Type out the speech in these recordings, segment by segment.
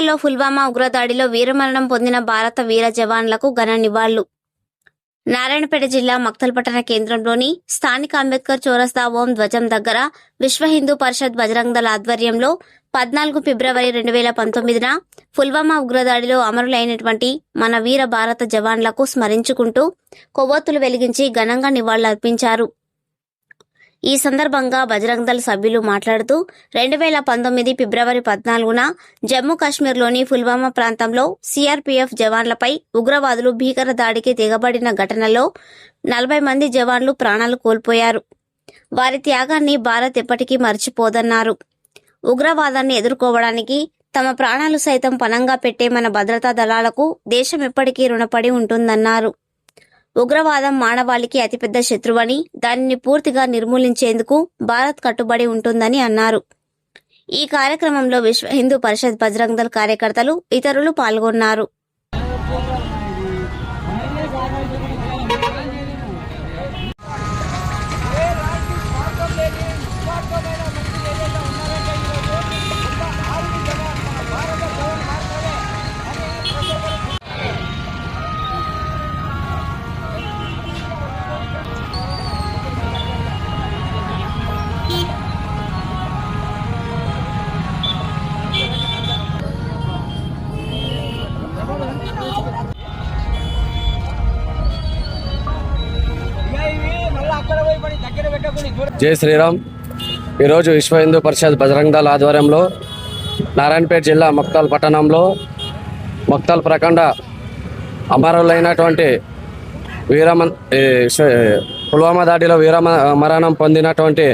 వరంగల్లో పుల్వామా ఉగ్రదాడిలో వీరమరణం పొందిన భారత వీర జవాన్లకు ఘన నివాళులు. నారాయణపేట జిల్లా మక్తల్పట్టణ కేంద్రంలోని స్థానిక అంబేద్కర్ చౌరస్తా ఓం ధ్వజం దగ్గర విశ్వ హిందూ పరిషత్ బజరంగ్ దళ ఆధ్వర్యంలో పద్నాలుగు ఫిబ్రవరి రెండు వేల పంతొమ్మిదిన పుల్వామా ఉగ్రదాడిలో అమరులైనటువంటి మన వీర భారత జవాన్లకు స్మరించుకుంటూ కొవ్వొత్తులు వెలిగించి ఘనంగా నివాళులర్పించారు. ఈ సందర్భంగా బజరంగ్ దళ్ సభ్యులు మాట్లాడుతూ రెండు వేల పంతొమ్మిది ఫిబ్రవరి పద్నాలుగున జమ్మూ కాశ్మీర్లోని పుల్వామా ప్రాంతంలో సిఆర్పీఎఫ్ జవాన్లపై ఉగ్రవాదులు భీకర దాడికి దిగబడిన ఘటనలో నలభై మంది జవాన్లు ప్రాణాలు కోల్పోయారు. వారి త్యాగాన్ని భారత్ ఎప్పటికీ మర్చిపోదన్నారు. ఉగ్రవాదాన్ని ఎదుర్కోవడానికి తమ ప్రాణాలు సైతం పణంగా పెట్టే మన భద్రతా దళాలకు దేశం ఎప్పటికీ రుణపడి ఉంటుందన్నారు. ఉగ్రవాదం మానవాళికి అతిపెద్ద శత్రువని దానిని పూర్తిగా నిర్మూలించేందుకు భారత్ కట్టుబడి ఉంటుందని అన్నారు. ఈ కార్యక్రమంలో విశ్వ హిందూ పరిషత్ బజరంగ్ దళ్ కార్యకర్తలు ఇతరులు పాల్గొన్నారు. జై శ్రీరామ్. ఈరోజు విశ్వ హిందూ పరిషత్ బజరంగ్ దళ ఆధ్వర్యంలో నారాయణపేట జిల్లా మక్తాల్ పట్టణంలో మక్తాల్ ప్రఖండ అమరులైనటువంటి వీరమన్ ఈ పుల్వామా దాడిలో వీరమ మరణం పొందినటువంటి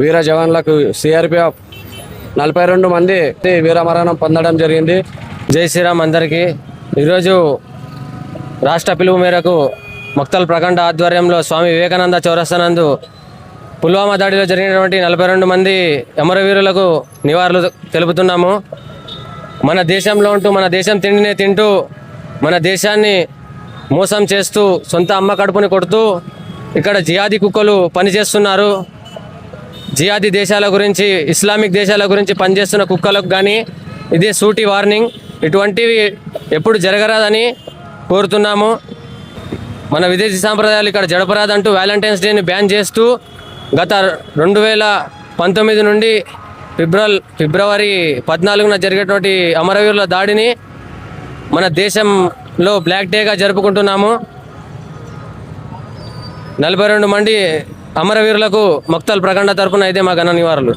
వీర జవాన్లకు సిఆర్పిఎఫ్ నలభై రెండు మంది వీరమరణం పొందడం జరిగింది. జై శ్రీరామ్ అందరికీ. ఈరోజు రాష్ట్ర పిలుపు మేరకు మక్తల్ ప్రఖండ ఆధ్వర్యంలో స్వామి వివేకానంద చౌరస్తానందు పుల్వామా దాడిలో జరిగినటువంటి నలభై రెండు మంది అమరవీరులకు నివాళులు తెలుపుతున్నాము. మన దేశంలో ఉంటూ మన దేశం తిండినే తింటూ మన దేశాన్ని మోసం చేస్తూ సొంత అమ్మ కడుపుని కొడుతూ ఇక్కడ జియాది కుక్కలు పనిచేస్తున్నారు. జియాది దేశాల గురించి ఇస్లామిక్ దేశాల గురించి పనిచేస్తున్న కుక్కలకు కానీ ఇదే సూటి వార్నింగ్. ఇటువంటివి ఎప్పుడు జరగరాదని కోరుతున్నాము. మన విదేశీ సాంప్రదాయాలు ఇక్కడ జడపరాదంటూ వ్యాలంటైన్స్ డేని బ్యాన్ చేస్తూ గత రెండు వేల పంతొమ్మిది నుండి ఫిబ్రవరి ఫిబ్రవరి పద్నాలుగున జరిగేటువంటి అమరవీరుల దాడిని మన దేశంలో బ్లాక్ డేగా జరుపుకుంటున్నాము. నలభై రెండు మంది అమరవీరులకు మక్తల్ ప్రఖండ తరపున అయితే మా ఘన నివారణలు